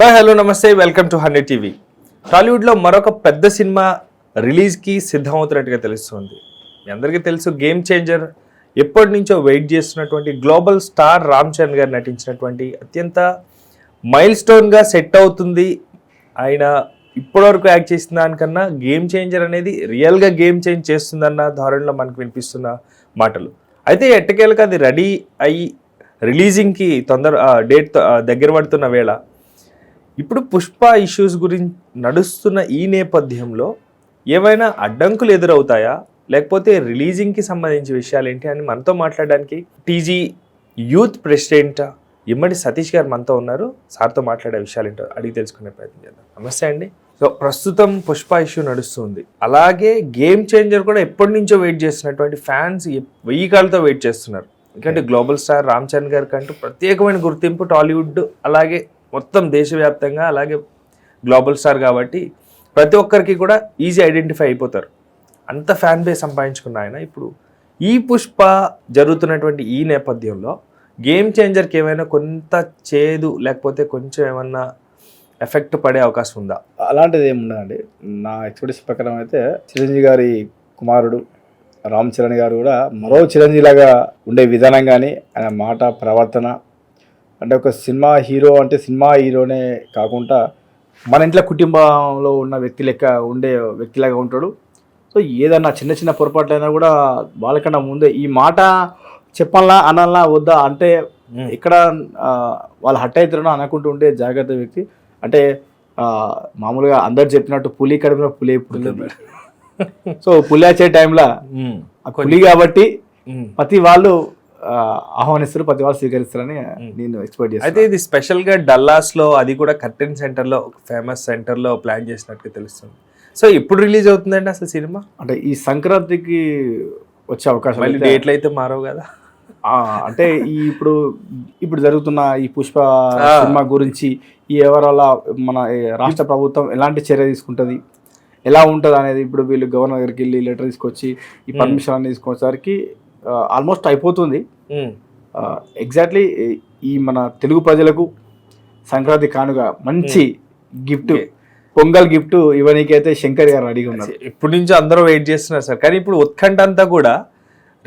Hi hello నమస్తే welcome to hundred TV. టాలీవుడ్లో మరొక పెద్ద సినిమా రిలీజ్కి సిద్ధమవుతున్నట్టుగా తెలుస్తుంది. మీ అందరికీ తెలుసు గేమ్ చేంజర్ ఎప్పటి నుంచో వెయిట్ చేస్తున్నటువంటి గ్లోబల్ స్టార్ రామ్ చరణ్ గారు నటించినటువంటి అత్యంత మైల్ స్టోన్గా సెట్ అవుతుంది. ఆయన ఇప్పటివరకు యాక్ట్ చేసిన దానికన్నా గేమ్ చేంజర్ అనేది రియల్గా గేమ్ చేంజ్ చేస్తుందన్న ధోరణిలో మనకు వినిపిస్తున్న మాటలు. అయితే ఎట్టకేలకు అది రెడీ అయ్యి రిలీజింగ్కి తొందర డేట్ దగ్గర పడుతున్న వేళ ఇప్పుడు పుష్ప ఇష్యూస్ గురించి నడుస్తున్న ఈ నేపథ్యంలో ఏవైనా అడ్డంకులు ఎదురవుతాయా? లేకపోతే రిలీజింగ్కి సంబంధించి విషయాలు ఏంటి అని మనతో మాట్లాడడానికి TG youth president Immadi Satish గారు మనతో ఉన్నారు. సార్తో మాట్లాడే విషయాలు ఏంటో అడిగి తెలుసుకునే ప్రయత్నం చేద్దాం. నమస్తే అండి. సో ప్రస్తుతం పుష్ప ఇష్యూ నడుస్తుంది. అలాగే గేమ్ చేంజర్ కూడా ఎప్పటి నుంచో వెయిట్ చేస్తున్నటువంటి ఫ్యాన్స్ వెయ్యి కాళ్ళతో వెయిట్ చేస్తున్నారు. ఎందుకంటే గ్లోబల్ స్టార్ రామ్ చరణ్ గారికి అంటూ ప్రత్యేకమైన గుర్తింపు టాలీవుడ్ అలాగే మొత్తం దేశవ్యాప్తంగా అలాగే గ్లోబల్ స్టార్ కాబట్టి ప్రతి ఒక్కరికి కూడా ఈజీ ఐడెంటిఫై అయిపోతారు. అంత ఫ్యాన్ బేస్ సంపాదించుకున్న ఆయన. ఇప్పుడు ఈ పుష్ప జరుగుతున్నటువంటి ఈ నేపథ్యంలో గేమ్ చేంజర్కి ఏమైనా కొంత చేదు లేకపోతే కొంచెం ఏమన్నా ఎఫెక్ట్ పడే అవకాశం ఉందా? అలాంటిది ఏముండదండి నా ఎక్స్పెక్టేషన్ ప్రకారం అయితే చిరంజీవి గారి కుమారుడు రామ్ చరణ్ గారు కూడా మరో చిరంజీవి లాగా ఉండే విధానం కానీ ఆయన మాట ప్రవర్తన అంటే ఒక సినిమా హీరో అంటే సినిమా హీరోనే కాకుండా మన ఇంట్లో కుటుంబంలో ఉన్న వ్యక్తి లెక్క ఉండే వ్యక్తిలాగా ఉంటాడు. సో ఏదన్నా చిన్న చిన్న పొరపాట్లైనా కూడా వాళ్ళకన్నా ముందే ఈ మాట చెప్పాలా అనాలా వద్దా అంటే ఇక్కడ వాళ్ళు హట్ అవుతారో అనుకుంటూ ఉంటే జాగ్రత్త వ్యక్తి. అంటే మామూలుగా అందరు చెప్పినట్టు పులి కడుపున పులి పుడుతుంది సో పులి వచ్చే టైంలో పులి కాబట్టి. ప్రతి వాళ్ళు ఆహ్వానిస్తారు ప్రతి వాళ్ళు స్వీకరిస్తారని నేను ఎక్స్పెక్ట్ అయితే చేస్తాను ఇది స్పెషల్గా డల్లాస్లో అది కూడా కర్టెన్ సెంటర్లో ఫేమస్ సెంటర్లో ప్లాన్ చేసినట్టుగా తెలుస్తుంది. సో ఎప్పుడు రిలీజ్ అవుతుందండి అసలు సినిమా? అంటే ఈ సంక్రాంతికి వచ్చే అవకాశం అయితే- డేట్లు అయితే మారవు కదా. అంటే ఈ ఇప్పుడు ఇప్పుడు జరుగుతున్న ఈ పుష్ప. సినిమా గురించి ఈ ఎవరల్ల మన రాష్ట్ర ప్రభుత్వం ఎలాంటి చర్య తీసుకుంటుంది? ఎలా ఉంటుంది అనేది ఇప్పుడు వీళ్ళు గవర్నర్ దగ్గరికి వెళ్ళి లెటర్ తీసుకొచ్చి ఈ పర్మిషన్ అన్ని తీసుకొచ్చేసరికి ఆల్మోస్ట్ అయిపోతుంది. ఎగ్జాక్ట్లీ ఈ మన తెలుగు ప్రజలకు సంక్రాంతి కానుక మంచి గిఫ్ట్. పొంగల్ గిఫ్ట్ ఇవ్వనీకైతే శంకర్ గారు రెడీగా ఉన్నారు. ఎప్పటి నుంచో అందరూ వెయిట్ చేస్తున్నారు సార్. కానీ ఇప్పుడు ఉత్కంఠ అంతా కూడా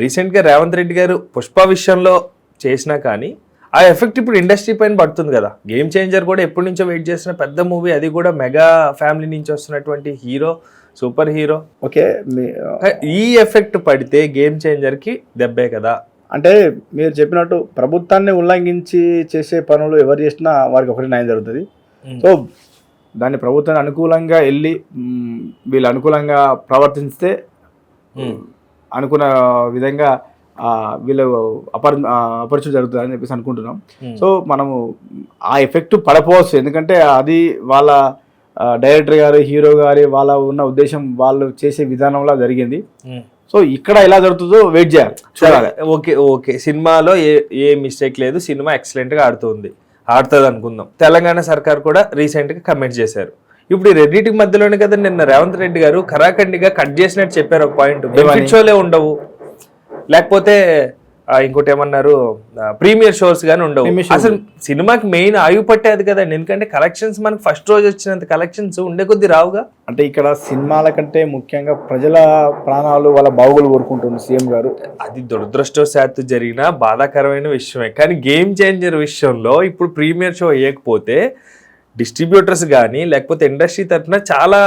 రీసెంట్గా రేవంత్ రెడ్డి గారు పుష్ప విషయంలో చేసినా కానీ ఆ ఎఫెక్ట్ ఇప్పుడు ఇండస్ట్రీ పైన పడుతుంది కదా. గేమ్ చేంజర్ కూడా ఎప్పటి నుంచో వెయిట్ చేసిన పెద్ద మూవీ అది కూడా మెగా ఫ్యామిలీ నుంచి వస్తున్నటువంటి హీరో సూపర్ హీరో ఓకే ఈ ఎఫెక్ట్ పడితే గేమ్ చేంజర్కి దెబ్బే కదా అంటే మీరు చెప్పినట్టు ప్రభుత్వాన్ని ఉల్లంఘించి చేసే పనులు ఎవరు చేసినా వారికి ఒకటి న్యాయం జరుగుతుంది. సో దాన్ని ప్రభుత్వానికి అనుకూలంగా వెళ్ళి వీళ్ళు అనుకూలంగా ప్రవర్తిస్తే. అనుకున్న విధంగా వీళ్ళు అపర్ అపరిచయం జరుగుతుందని చెప్పేసి అనుకుంటున్నాం. సో మనము ఆ ఎఫెక్ట్ పడపోవచ్చు ఎందుకంటే అది వాళ్ళ డైరెక్టర్ గారు హీరో గారి వాళ్ళ ఉన్న ఉద్దేశం వాళ్ళు చేసే విధానంలో జరిగింది. సో ఇక్కడ ఎలా జరుగుతుందో వెయిట్ చేయాలి. చూడాలి. Okay okay. సినిమాలో ఏ ఏ మిస్టేక్ లేదు. సినిమా ఎక్సలెంట్గా ఆడుతుంది. ఆడుతుంది అనుకుందాం. తెలంగాణ సర్కార్ కూడా రీసెంట్గా కమెంట్ చేశారు. ఇప్పుడు ఈ రెండింటి మధ్యలోనే కదా నిన్న రేవంత్ రెడ్డి గారు ఖరాఖండిగా కట్ చేసినట్టు చెప్పారు ఒక పాయింట్ బెనిఫిట్ షోలే ఉండవు. లేకపోతే ఇంకోటి ఏమన్నారు? ప్రీమియర్ షోస్ గానీ ఉండవు. అసలు సినిమాకి మెయిన్ ఆయువు పట్టేది కదండి ఎందుకంటే కలెక్షన్స్ మనకి ఫస్ట్ రోజు వచ్చినంత కలెక్షన్స్ ఉండే కొద్ది రావుగా. అంటే ఇక్కడ సినిమాల కంటే ముఖ్యంగా ప్రజల ప్రాణాలు వాళ్ళ బావుగులు కోరుకుంటుంది సీఎం గారు. అది దురదృష్టవశాత్తు జరిగిన బాధాకరమైన విషయమే. కానీ గేమ్ చేంజర్ విషయంలో ఇప్పుడు ప్రీమియర్ షో వేయకపోతే డిస్ట్రిబ్యూటర్స్ కానీ లేకపోతే ఇండస్ట్రీ తరఫున చాలా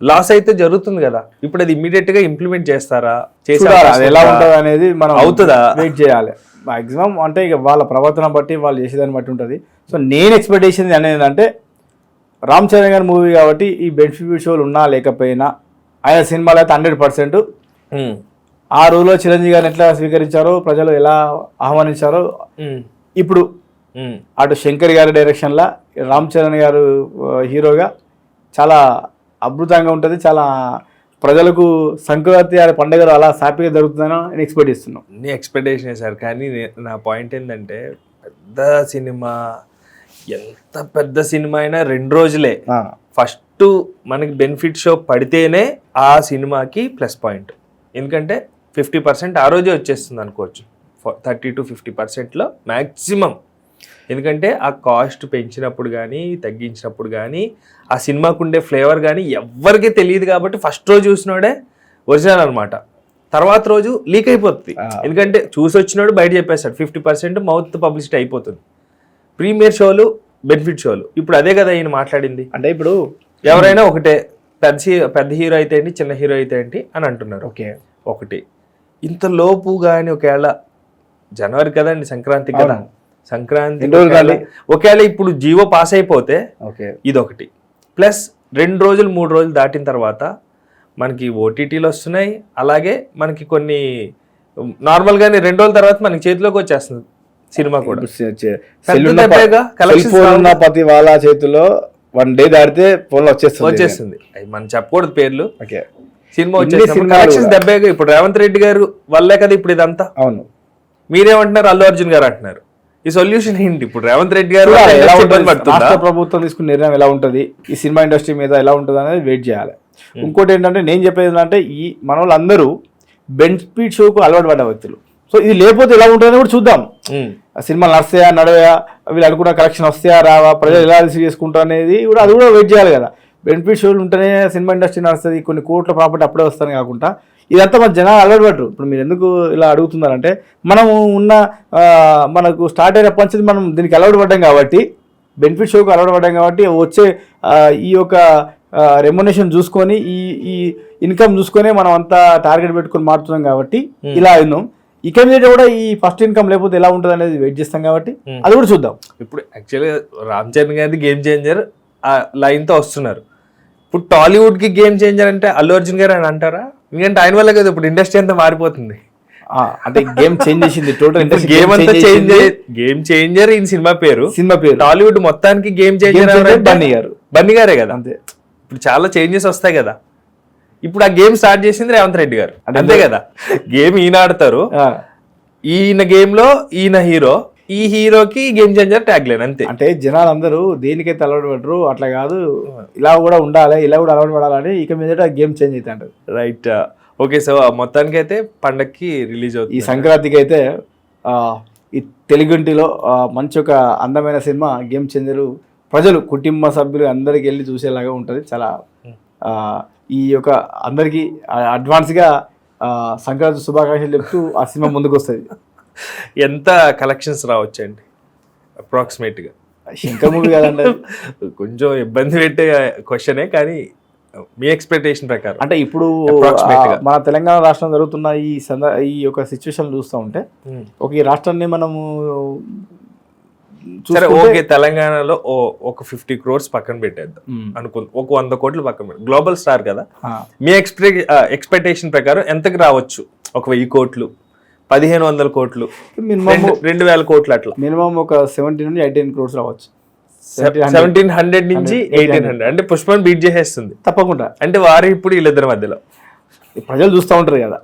లాస్ అయితే జరుగుతుంది కదా. ఇప్పుడు అది ఇమీడియట్గా ఇంప్లిమెంట్ చేస్తారా? చేసే చూడాలి అవకాశం అది ఎలా? ఉంటుంది? అనేది మనం అవుతుందా? వెయిట్ చేయాలి. మాక్సిమం అంటే ఇక వాళ్ళ ప్రవర్తన బట్టి వాళ్ళు చేసేదాన్ని బట్టి ఉంటుంది. సో నేను ఎక్స్పెక్ట్ చేసింది అనేది అంటే రామ్ చరణ్ గారి మూవీ కాబట్టి ఈ బెనిఫిట్ షోలు ఉన్నా లేకపోయినా ఆయన సినిమాలో అయితే హండ్రెడ్ పర్సెంట్ ఆ రోజులో చిరంజీవి గారిని ఎట్లా స్వీకరించారో ప్రజలు ఎలా ఆహ్వానించారో ఇప్పుడు అటు శంకర్ గారి డైరెక్షన్లో రామ్ చరణ్ గారు హీరోగా చాలా అద్భుతంగా ఉంటుంది. చాలా ప్రజలకు సంక్రాంతి అనే పండుగలు అలా హ్యాపీగా జరుగుతుందని నేను ఎక్స్పెక్ట్ చేస్తున్నాం అన్ని ఎక్స్పెక్టేషన్ సార్ కానీ నే- నా పాయింట్ ఏంటంటే పెద్ద సినిమా ఎంత పెద్ద సినిమా అయినా రెండు రోజులే. ఫస్ట్ మనకి బెనిఫిట్ షో పడితేనే ఆ సినిమాకి ప్లస్ పాయింట్. ఎందుకంటే ఫిఫ్టీ పర్సెంట్ ఆ రోజే వచ్చేస్తుంది అనుకోవచ్చు. థర్టీ టు ఫిఫ్టీ పర్సెంట్లో మ్యాక్సిమం ఎందుకంటే ఆ కాస్ట్ పెంచినప్పుడు కానీ తగ్గించినప్పుడు కానీ ఆ సినిమాకు ఉండే ఫ్లేవర్ కానీ ఎవ్వరికీ తెలియదు కాబట్టి ఫస్ట్ రోజు చూసినోడే ఒరిజినల్ అనమాట తర్వాత రోజు లీక్ అయిపోతుంది. ఎందుకంటే చూసి వచ్చినోడు బయట చెప్పేస్తాడు. ఫిఫ్టీ పర్సెంట్ మౌత్ పబ్లిసిటీ అయిపోతుంది. ప్రీమియర్ షోలు బెనిఫిట్ షోలు. ఇప్పుడు అదే కదా ఈయన మాట్లాడింది. అంటే ఇప్పుడు ఎవరైనా ఒకటే పెద్ద పెద్ద హీరో అయితే ఏంటి చిన్న హీరో అయితే ఏంటి అని అంటున్నారు. ఓకే. ఒకటి. ఇంత లోపు కానీ ఒకవేళ జనవరి కదండి సంక్రాంతి కదా. సంక్రాంతి ఒకవేళ- ఇప్పుడు జీవో పాస్ అయిపోతే ఓకే. ఇదొకటి. ప్లస్ రెండు రోజులు మూడు రోజులు దాటిన తర్వాత మనకి ఓటీటీలు వస్తున్నాయి. అలాగే మనకి కొన్ని నార్మల్గానే రెండు రోజుల తర్వాత మనకి చేతిలోకి వచ్చేస్తుంది సినిమా కూడా. ప్రతి వాళ్ళ చేతిలో వన్ డే దాటితే ఫోన్లో వచ్చేస్తుంది. వచ్చేస్తుంది. అవి మనం చెప్పకూడదు పేర్లు. ఓకే. సినిమా వచ్చేసి. దెబ్బేగా ఇప్పుడు రేవంత్ రెడ్డి గారు వల్లే కదా ఇప్పుడు ఇదంతా. అవును. మీరేమంటున్నారు? అల్లు అర్జున్ గారు అంటున్నారు. ఈ సొల్యూషన్ ఏంటి? ఇప్పుడు రేవంత్ రెడ్డి గారు ఎలా ఉంటుంది? ప్రభుత్వం తీసుకున్న నిర్ణయం ఎలా ఉంటుంది? ఈ సినిమా ఇండస్ట్రీ మీద ఎలా ఉంటుంది అనేది వెయిట్ చేయాలి. ఇంకోటి ఏంటంటే నేను చెప్పేది ఏంటంటే ఈ మన వాళ్ళందరూ బెనిఫిట్ షోకు అలవాటు పడ్డ వ్యక్తులు. సో ఇది లేకపోతే ఎలా ఉంటుందని కూడా చూద్దాం. ఆ సినిమాలు నడుస్తాయా నడవయా? వీళ్ళు అనుకున్న కలెక్షన్ వస్తాయా రావా? ప్రజలు ఎలా రిసీవ్ చేసుకుంటారు అనేది కూడా అది కూడా వెయిట్ చేయాలి కదా. బెనిఫిట్ షోలు ఉంటేనే సినిమా ఇండస్ట్రీ నడుస్తుంది. కొన్ని కోట్ల ప్రాపర్టీ అప్పుడే వస్తాను కాకుండా ఇదంతా మన జనాలు అలవాటు పడరు ఇప్పుడు మీరు ఎందుకు ఇలా అడుగుతున్నారంటే మనము ఉన్న మనకు స్టార్ట్ అయినప్పటి నుంచి మనం దీనికి అలవాటు పడ్డాం కాబట్టి బెనిఫిట్ షోకి అలవాటు పడ్డాం కాబట్టి వచ్చే ఈ యొక్క రెమ్యునేషన్ చూసుకొని ఈ ఈ ఇన్కమ్ చూసుకొని మనం అంతా టార్గెట్ పెట్టుకొని మారుతున్నాం కాబట్టి ఇలా అయినాం. ఇక మీద కూడా ఈ ఫస్ట్ ఇన్కమ్ లేకపోతే ఎలా ఉంటుంది అనేది వెయిట్ చేస్తాం కాబట్టి Hmm. అది కూడా చూద్దాం. ఇప్పుడు యాక్చువల్గా రామ్ చరణ్ గారి గేమ్ చేంజర్ ఆ లైన్తో వస్తున్నారు. ఇప్పుడు టాలీవుడ్కి గేమ్ చేంజర్ అంటే అల్లు అర్జున్ గారు అని అంటారా? ఎందుకంటే ఆయన వల్ల కదా ఇప్పుడు ఇండస్ట్రీ అంతా మారిపోతుంది. అంటే గేమ్ చేంజ్ చేసింది టోటల్ గేమ్ అంతా చేంజ్ గేమ్ చేంజర్ ఈ సినిమా పేరు. సినిమా పేరు. టాలీవుడ్ మొత్తానికి గేమ్ చేంజర్ బన్నీ గారు. బన్నీ గారే కదా. అంతే. ఇప్పుడు చాలా చేంజెస్ వస్తాయి కదా. ఇప్పుడు ఆ గేమ్ స్టార్ట్ చేసింది రేవంత్ రెడ్డి గారు. అంతే కదా. గేమ్ ఈయన ఆడతారు. ఈయన గేమ్లో ఈయన హీరో ఈ హీరోకి గేమ్ చేంజర్ ట్యాగ్ లేన్ అంతే. అంటే జనాలు అందరూ దేనికైతే అలవాటు పడరు అట్లా కాదు. ఇలా కూడా ఉండాలి ఇలా కూడా అలవాటు పడాలని ఇక మీదట గేమ్ చేంజ్ అవుతా అంటారు రైట్. ఓకే సో మొత్తానికి అయితే పండక్కి రిలీజ్ ఈ అవుతుంది సంక్రాంతికి అయితే ఈ తెలుగుంటిలో మంచి ఒక అందమైన సినిమా గేమ్ చేంజరు. ప్రజలు కుటుంబ సభ్యులు అందరికి వెళ్ళి చూసేలాగా ఉంటుంది. చాలా ఈ యొక్క అందరికీ అడ్వాన్స్గా సంక్రాంతి శుభాకాంక్షలు చెప్తూ ఆ సినిమా ముందుకు వస్తుంది ఎంత కలెక్షన్స్ రావచ్చండి? అప్రాక్సిమేట్గా శంకర్ మూవీ కదండి. కొంచెం ఇబ్బంది పెట్టే క్వశ్చనే కానీ మీ ఎక్స్పెక్టేషన్ ప్రకారం. అంటే ఇప్పుడు మన తెలంగాణ రాష్ట్రం జరుగుతున్న ఈ సంద ఈ యొక్క సిచ్యువేషన్ చూస్తూ ఉంటే. ఒక ఈ రాష్ట్రాన్ని మనము సరే ఓకే తెలంగాణలో ఓ ఒక ఫిఫ్టీ క్రోర్స్ పక్కన పెట్టేద్దాం. అనుకుంది ఒక వంద కోట్లు పక్కన పెట్టు గ్లోబల్ స్టార్ కదా. మీ ఎక్స్పె ఎక్స్పెక్టేషన్ ప్రకారం ఎంతకి రావచ్చు? ఒక వెయ్యి కోట్లు. పదిహేను వందల కోట్లు. మినిమం రెండు వేల కోట్లు అట్లా. మినిమం ఒక సెవెంటీ నుండి ఎయిటీన్ క్రోర్స్ రావచ్చు. సెవెంటీన్ హండ్రెడ్ నుంచి ఎయిటీన్ హండ్రెడ్ అంటే పుష్పని బీట్ చేసేస్తుంది. తప్పకుండా. అంటే వారు ఇప్పుడు వీళ్ళిద్దరి మధ్యలో. ప్రజలు చూస్తూ ఉంటారు కదా.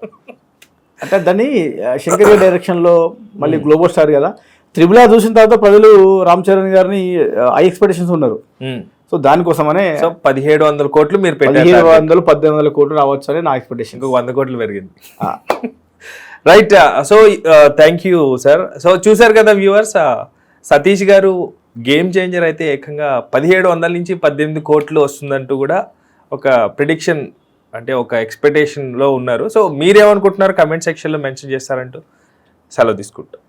అంటే దాన్ని శంకర్ గారి డైరెక్షన్లో మళ్ళీ గ్లోబల్ స్టార్ కదా. త్రిబుల్ ఆర్ చూసిన తర్వాత ప్రజలు రామ్ చరణ్ గారిని ఐ ఎక్స్పెక్టేషన్స్ ఉన్నారు. సో దానికోసమనే పదిహేడు వందల కోట్లు మీరు పెట్టారు వందలు పద్దెనిమిది వందల కోట్లు రావచ్చు అని నా ఎక్స్పెక్టేషన్ ఇంకొక వంద కోట్లు పెరిగింది. Right so thank you sir so చూసారు కదా వ్యూవర్స్ uh, సతీష్ గారు గేమ్ చేంజర్ అయితే ఏకంగా పదిహేడు వందల నుంచి పద్దెనిమిది కోట్లు వస్తుందంటూ కూడా ఒక ప్రిడిక్షన్ అంటే ఒక ఎక్స్పెక్టేషన్లో ఉన్నారు. సో మీరేమనుకుంటున్నారు? కమెంట్ సెక్షన్లో మెన్షన్ చేస్తారంటూ సెలవు తీసుకుంటాం.